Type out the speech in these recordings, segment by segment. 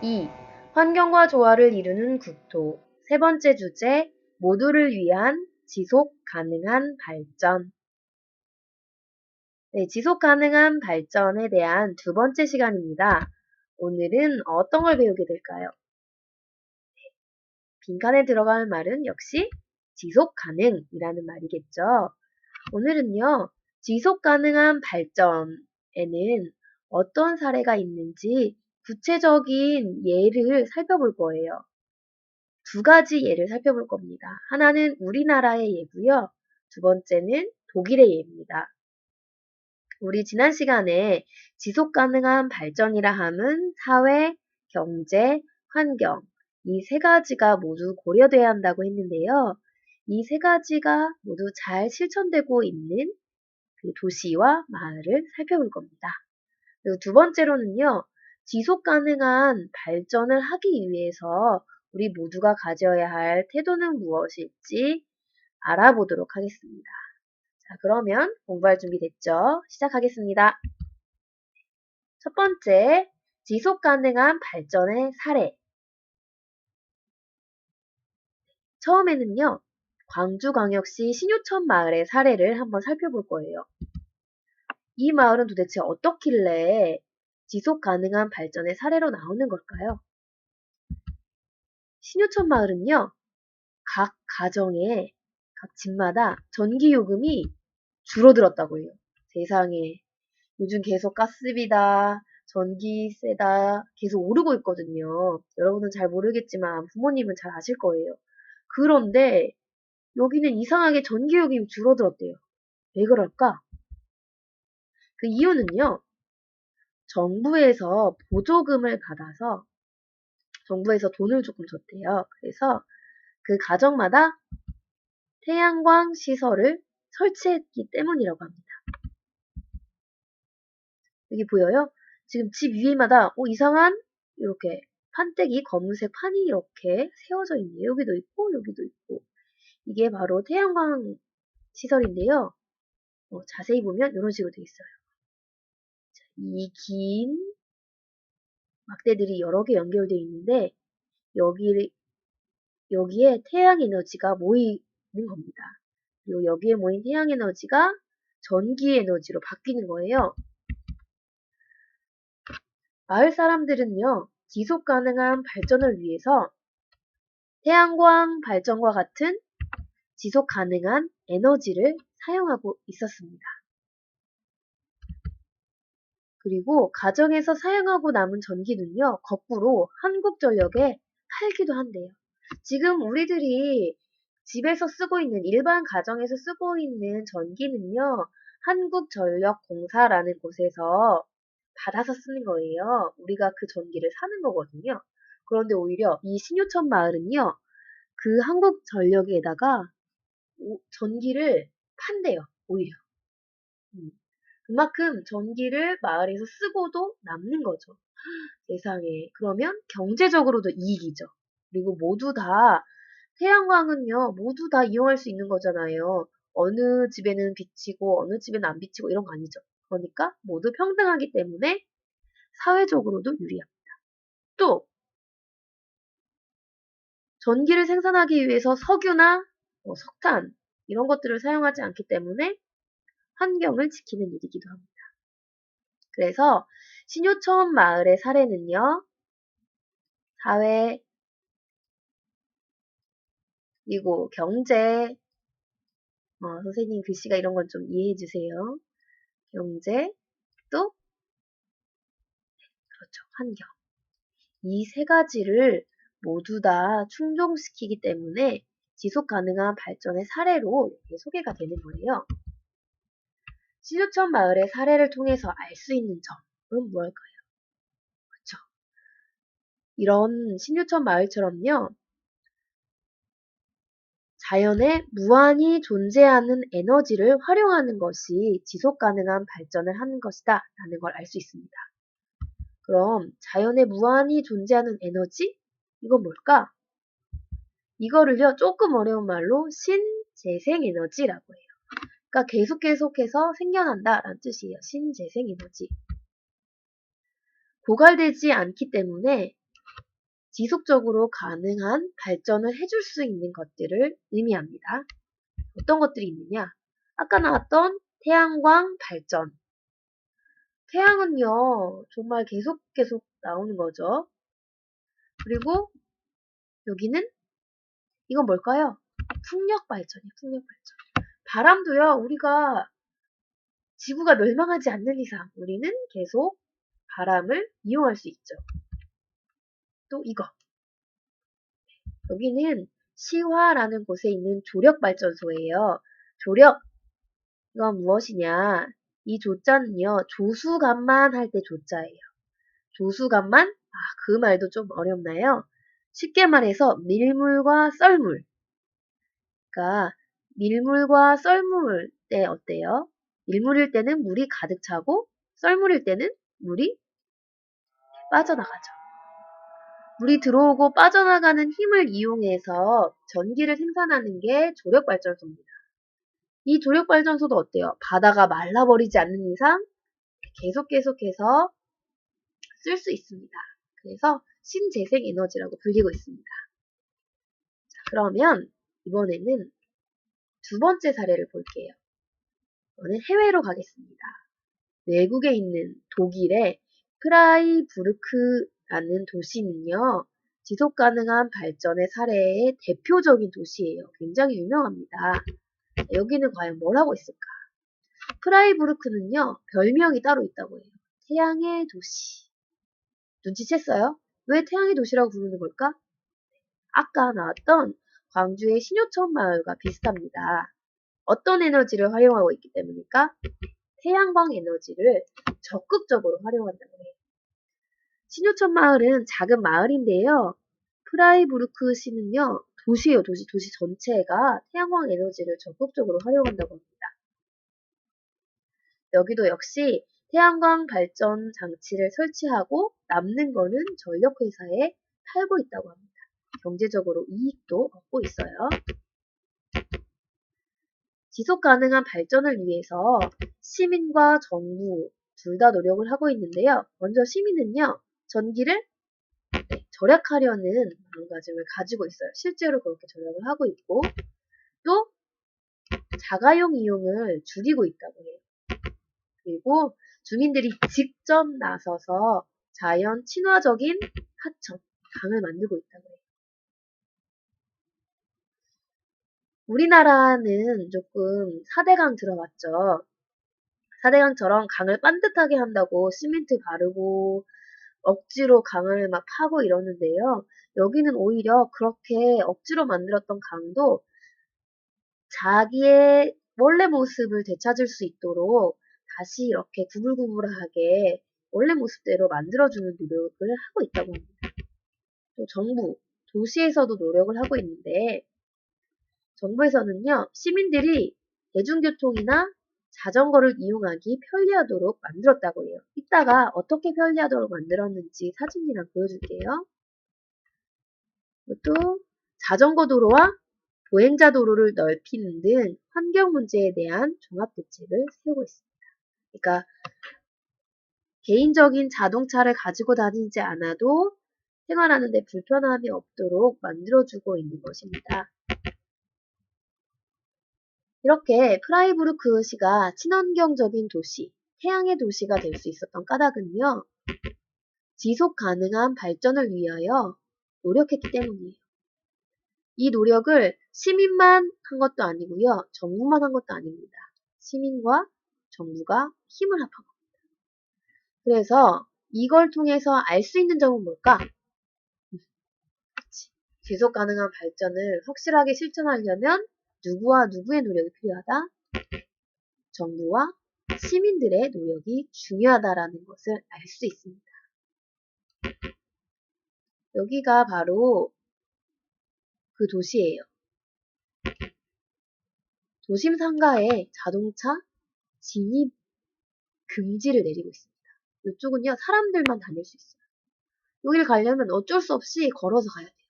2. 환경과 조화를 이루는 국토. 세 번째 주제, 모두를 위한 지속 가능한 발전. 네, 지속 가능한 발전에 대한 두 번째 시간입니다. 오늘은 어떤 걸 배우게 될까요? 네, 빈칸에 들어갈 말은 역시 지속 가능이라는 말이겠죠. 오늘은요, 지속 가능한 발전에는 어떤 사례가 있는지 구체적인 예를 살펴볼 거예요. 두 가지 예를 살펴볼 겁니다. 하나는 우리나라의 예고요. 두 번째는 독일의 예입니다. 우리 지난 시간에 지속 가능한 발전이라 함은 사회, 경제, 환경 이 세 가지가 모두 고려돼야 한다고 했는데요. 이 세 가지가 모두 잘 실천되고 있는 그 도시와 마을을 살펴볼 겁니다. 그리고 두 번째로는요. 지속 가능한 발전을 하기 위해서 우리 모두가 가져야 할 태도는 무엇일지 알아보도록 하겠습니다. 자, 그러면 공부할 준비 됐죠? 시작하겠습니다. 첫 번째, 지속 가능한 발전의 사례. 처음에는요, 광주광역시 신유천 마을의 사례를 한번 살펴볼 거예요. 이 마을은 도대체 어떻길래 지속 가능한 발전의 사례로 나오는 걸까요? 신유천 마을은요, 각 가정에, 각 집마다 전기요금이 줄어들었다고 해요. 세상에. 요즘 계속 가스비다, 전기세다 계속 오르고 있거든요. 여러분은 잘 모르겠지만 부모님은 잘 아실 거예요. 그런데 여기는 이상하게 전기요금이 줄어들었대요. 왜 그럴까? 그 이유는요. 정부에서 보조금을 받아서 정부에서 돈을 조금 줬대요. 그래서 그 가정마다 태양광 시설을 설치했기 때문이라고 합니다. 여기 보여요? 지금 집 위에마다 오, 이상한 이렇게 판때기 검은색 판이 이렇게 세워져 있네요. 여기도 있고 여기도 있고 이게 바로 태양광 시설인데요. 어, 자세히 보면 이런 식으로 되어 있어요. 이 긴 막대들이 여러 개 연결되어 있는데 여기 여기에 태양 에너지가 모이는 겁니다. 그리고 여기에 모인 태양 에너지가 전기 에너지로 바뀌는 거예요. 마을 사람들은요, 지속 가능한 발전을 위해서 태양광 발전과 같은 지속 가능한 에너지를 사용하고 있었습니다. 그리고 가정에서 사용하고 남은 전기는요, 거꾸로 한국전력에 팔기도 한대요. 지금 우리들이 집에서 쓰고 있는 일반 가정에서 쓰고 있는 전기는요. 한국전력공사라는 곳에서 받아서 쓰는 거예요. 우리가 그 전기를 사는 거거든요. 그런데 오히려 이 신유천 마을은요. 그 한국전력에다가 전기를 판대요. 오히려. 음. 그만큼 전기를 마을에서 쓰고도 남는 거죠. 세상에. 그러면 경제적으로도 이익이죠. 그리고 모두 다 태양광은요, 모두 다 이용할 수 있는 거잖아요. 어느 집에는 비치고 어느 집에는 안 비치고 이런 거 아니죠. 그러니까 모두 평등하기 때문에 사회적으로도 유리합니다. 또 전기를 생산하기 위해서 석유나 뭐 석탄 이런 것들을 사용하지 않기 때문에 환경을 지키는 일이기도 합니다. 그래서 신효천 마을의 사례는요. 사회, 그리고 경제, 어, 선생님 글씨가 이런 건 좀 이해해 주세요. 경제, 또, 그렇죠, 환경. 이 세 가지를 모두 다 충족시키기 때문에 지속 가능한 발전의 사례로 소개가 되는 거예요. 신유천 마을의 사례를 통해서 알 수 있는 점은 무엇일까요? 그렇죠. 이런 신유천 마을처럼요. 자연에 무한히 존재하는 에너지를 활용하는 것이 지속 가능한 발전을 하는 것이다 라는 걸 알 수 있습니다. 그럼 자연에 무한히 존재하는 에너지? 이건 뭘까? 이거를요 조금 어려운 말로 신재생 에너지라고 해요. 그러니까 계속 계속해서 생겨난다 라는 뜻이에요. 신재생 에너지. 고갈되지 않기 때문에 지속적으로 가능한 발전을 해줄 수 있는 것들을 의미합니다. 어떤 것들이 있느냐? 아까 나왔던 태양광 발전. 태양은요, 정말 계속 계속 나오는 거죠. 그리고 여기는 이건 뭘까요? 풍력 발전이에요, 풍력 발전. 바람도요, 우리가 지구가 멸망하지 않는 이상 우리는 계속 바람을 이용할 수 있죠. 또 이거. 여기는 시화라는 곳에 있는 조력발전소예요. 조력. 이건 무엇이냐? 이 조자는요, 조수간만 할 때 조자예요. 조수간만? 아, 그 말도 좀 어렵나요? 쉽게 말해서 밀물과 썰물. 그러니까 밀물과 썰물 때 어때요? 밀물일 때는 물이 가득 차고 썰물일 때는 물이 빠져나가죠. 물이 들어오고 빠져나가는 힘을 이용해서 전기를 생산하는 게 조력발전소입니다. 이 조력발전소도 어때요? 바다가 말라버리지 않는 이상 계속 계속해서 쓸 수 있습니다. 그래서 신재생 에너지라고 불리고 있습니다. 자, 그러면 이번에는 두 번째 사례를 볼게요. 이거는 해외로 가겠습니다. 외국에 있는 독일의 프라이부르크라는 도시는요, 지속 가능한 발전의 사례의 대표적인 도시예요. 굉장히 유명합니다. 여기는 과연 뭘 하고 있을까? 프라이부르크는요, 별명이 따로 있다고 해요. 태양의 도시. 눈치챘어요? 왜 태양의 도시라고 부르는 걸까? 아까 나왔던 광주의 신효천 마을과 비슷합니다. 어떤 에너지를 활용하고 있기 때문일까? 태양광 에너지를 적극적으로 활용한다고 해요. 신효천 마을은 작은 마을인데요. 프라이부르크 시는요, 도시예요, 도시. 도시 전체가 태양광 에너지를 적극적으로 활용한다고 합니다. 여기도 역시 태양광 발전 장치를 설치하고 남는 거는 전력회사에 팔고 있다고 합니다. 경제적으로 이익도 얻고 있어요. 지속 가능한 발전을 위해서 시민과 정부 둘 다 노력을 하고 있는데요. 먼저 시민은요, 전기를 네, 절약하려는 마음가짐을 가지고 있어요. 실제로 그렇게 절약을 하고 있고, 또 자가용 이용을 줄이고 있다고 해요. 그리고 주민들이 직접 나서서 자연 친화적인 하천, 강을 만들고 있다고 해요. 우리나라는 조금 4대강 들어봤죠. 4대강처럼 강을 반듯하게 한다고 시멘트 바르고 억지로 강을 막 파고 이러는데요. 여기는 오히려 그렇게 억지로 만들었던 강도 자기의 원래 모습을 되찾을 수 있도록 다시 이렇게 구불구불하게 원래 모습대로 만들어주는 노력을 하고 있다고 합니다. 또 정부, 도시에서도 노력을 하고 있는데 정부에서는요, 시민들이 대중교통이나 자전거를 이용하기 편리하도록 만들었다고 해요. 이따가 어떻게 편리하도록 만들었는지 사진이랑 보여줄게요. 또 자전거 도로와 보행자 도로를 넓히는 등 환경 문제에 대한 종합 대책을 세우고 있습니다. 그러니까 개인적인 자동차를 가지고 다니지 않아도 생활하는 데 불편함이 없도록 만들어주고 있는 것입니다. 이렇게 프라이부르크시가 친환경적인 도시, 태양의 도시가 될 수 있었던 까닭은요. 지속 가능한 발전을 위하여 노력했기 때문이에요. 이 노력을 시민만 한 것도 아니고요. 정부만 한 것도 아닙니다. 시민과 정부가 힘을 합한 겁니다. 그래서 이걸 통해서 알 수 있는 점은 뭘까? 지속 가능한 발전을 확실하게 실천하려면 누구와 누구의 노력이 필요하다? 정부와 시민들의 노력이 중요하다라는 것을 알 수 있습니다. 여기가 바로 그 도시예요. 도심 상가에 자동차 진입 금지를 내리고 있습니다. 이쪽은요, 사람들만 다닐 수 있어요. 여기를 가려면 어쩔 수 없이 걸어서 가야 돼요.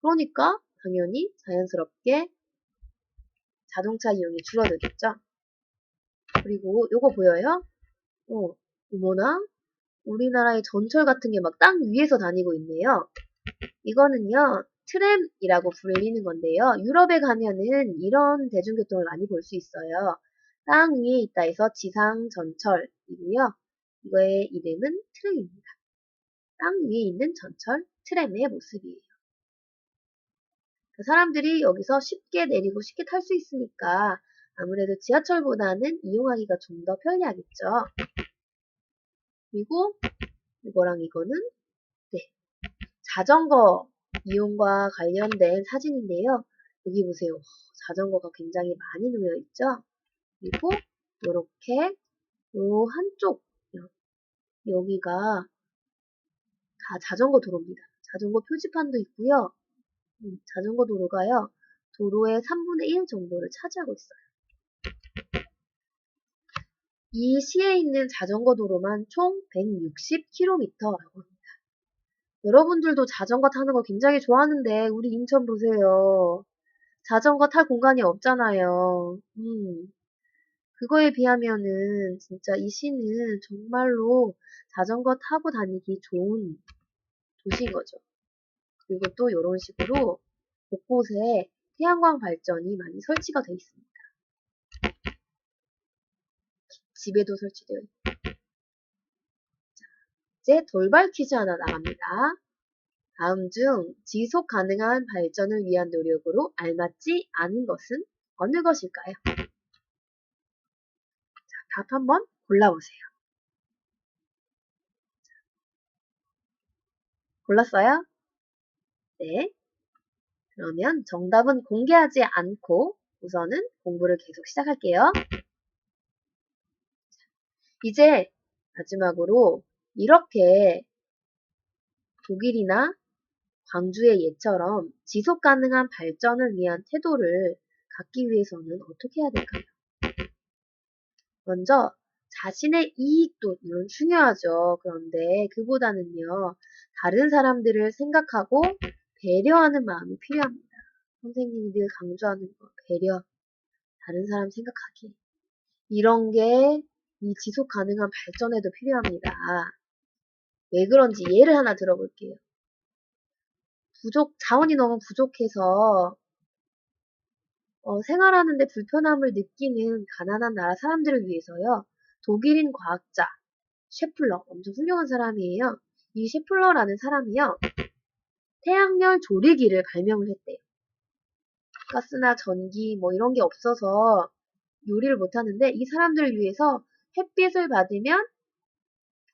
그러니까 당연히 자연스럽게 자동차 이용이 줄어들겠죠. 그리고 요거 보여요? 어, 어머나? 우리나라의 전철 같은 게 막 땅 위에서 다니고 있네요. 이거는요, 트램이라고 불리는 건데요. 유럽에 가면은 이런 대중교통을 많이 볼 수 있어요. 땅 위에 있다 해서 지상 전철이고요. 이거의 이름은 트램입니다. 땅 위에 있는 전철 트램의 모습이에요. 그 사람들이 여기서 쉽게 내리고 쉽게 탈 수 있으니까 아무래도 지하철보다는 이용하기가 좀 더 편리하겠죠. 그리고 이거랑 이거는 네, 자전거 이용과 관련된 사진인데요. 여기 보세요. 자전거가 굉장히 많이 놓여 있죠. 그리고 이렇게 요 한쪽 여기가 다 자전거 도로입니다. 자전거 표지판도 있고요. 음, 자전거 도로가요. 도로의 3분의 1 정도를 차지하고 있어요. 이 시에 있는 자전거 도로만 총 160km라고 합니다. 여러분들도 자전거 타는 거 굉장히 좋아하는데 우리 인천 보세요. 자전거 탈 공간이 없잖아요. 음. 그거에 비하면은 진짜 이 시는 정말로 자전거 타고 다니기 좋은 도시인 거죠. 그리고 또 이런 식으로 곳곳에 태양광 발전이 많이 설치가 되어 있습니다. 집에도 설치되어 있고. 자, 이제 돌발 퀴즈 하나 나갑니다. 다음 중 지속 가능한 발전을 위한 노력으로 알맞지 않은 것은 어느 것일까요? 답 한번 골라보세요. 골랐어요? 네. 그러면 정답은 공개하지 않고 우선은 공부를 계속 시작할게요. 이제 마지막으로 이렇게 독일이나 광주의 예처럼 지속 가능한 발전을 위한 태도를 갖기 위해서는 어떻게 해야 될까요? 먼저 자신의 이익도 물론 중요하죠. 그런데 그보다는요, 다른 사람들을 생각하고 배려하는 마음이 필요합니다. 선생님이 늘 강조하는 거, 배려. 다른 사람 생각하기. 이런 게 이 지속 가능한 발전에도 필요합니다. 왜 그런지 예를 하나 들어볼게요. 부족, 자원이 너무 부족해서 어, 생활하는데 불편함을 느끼는 가난한 나라 사람들을 위해서요. 독일인 과학자 셰플러 엄청 훌륭한 사람이에요. 이 셰플러라는 사람이요. 태양열 조리기를 발명을 했대요. 가스나 전기 뭐 이런 게 없어서 요리를 못 하는데 이 사람들을 위해서 햇빛을 받으면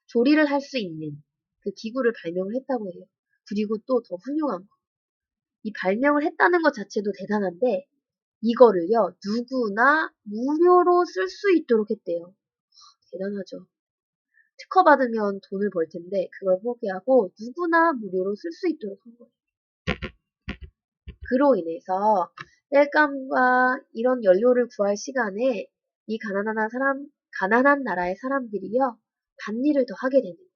조리를 할 수 있는 그 기구를 발명을 했다고 해요. 그리고 또 더 훌륭한 거. 이 발명을 했다는 것 자체도 대단한데 이거를요, 누구나 무료로 쓸 수 있도록 했대요. 대단하죠. 특허 받으면 돈을 벌 텐데 그걸 포기하고 누구나 무료로 쓸 수 있도록 한 거예요. 그로 인해서 땔감과 이런 연료를 구할 시간에 이 가난한 사람, 가난한 나라의 사람들이요, 밭일을 더 하게 되는 거예요.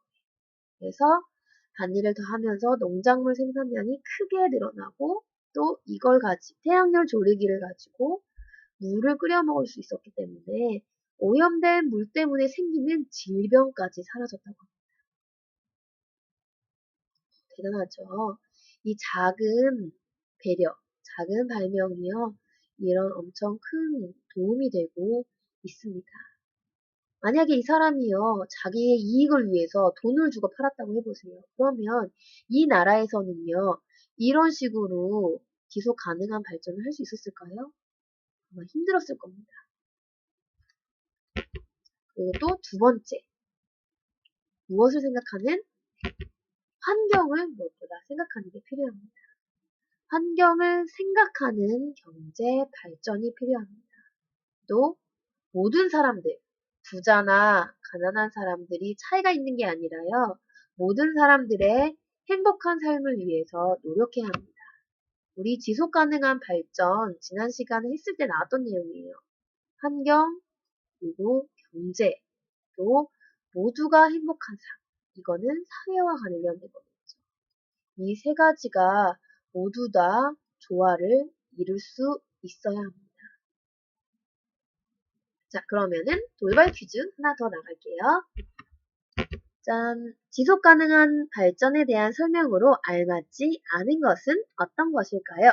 그래서 밭일을 더 하면서 농작물 생산량이 크게 늘어나고 또 이걸 가지 태양열 조리기를 가지고 물을 끓여 먹을 수 있었기 때문에 오염된 물 때문에 생기는 질병까지 사라졌다고 합니다. 대단하죠. 이 작은 배려, 작은 발명이요. 이런 엄청 큰 도움이 되고 있습니다. 만약에 이 사람이요, 자기의 이익을 위해서 돈을 주고 팔았다고 해보세요. 그러면 이 나라에서는요, 이런 식으로 지속 가능한 발전을 할 수 있었을까요? 아마 힘들었을 겁니다. 그리고 또 두 번째. 무엇을 생각하는? 환경을 무엇보다 생각하는 게 필요합니다. 환경을 생각하는 경제 발전이 필요합니다. 또 모든 사람들, 부자나 가난한 사람들이 차이가 있는 게 아니라요. 모든 사람들의 행복한 삶을 위해서 노력해야 합니다. 우리 지속 가능한 발전 지난 시간에 했을 때 나왔던 내용이에요. 환경, 그리고 또 모두가 행복한 삶. 이거는 사회와 관련된 거겠죠. 이 세 가지가 모두 다 조화를 이룰 수 있어야 합니다. 자, 그러면은 돌발 퀴즈 하나 더 나갈게요. 짠. 지속 가능한 발전에 대한 설명으로 알맞지 않은 것은 어떤 것일까요?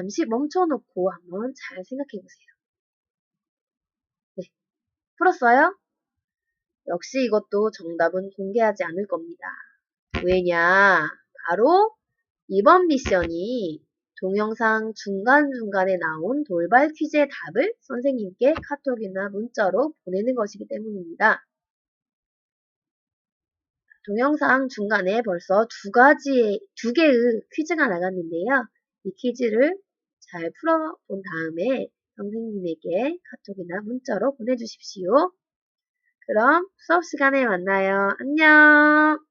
잠시 멈춰놓고 한번 잘 생각해 보세요. 네. 풀었어요? 역시 이것도 정답은 공개하지 않을 겁니다. 왜냐? 바로 이번 미션이 동영상 중간중간에 나온 돌발 퀴즈의 답을 선생님께 카톡이나 문자로 보내는 것이기 때문입니다. 동영상 중간에 벌써 두 가지, 두 개의 퀴즈가 나갔는데요. 이 퀴즈를 잘 풀어본 다음에 선생님에게 카톡이나 문자로 보내주십시오. 그럼 수업 시간에 만나요. 안녕!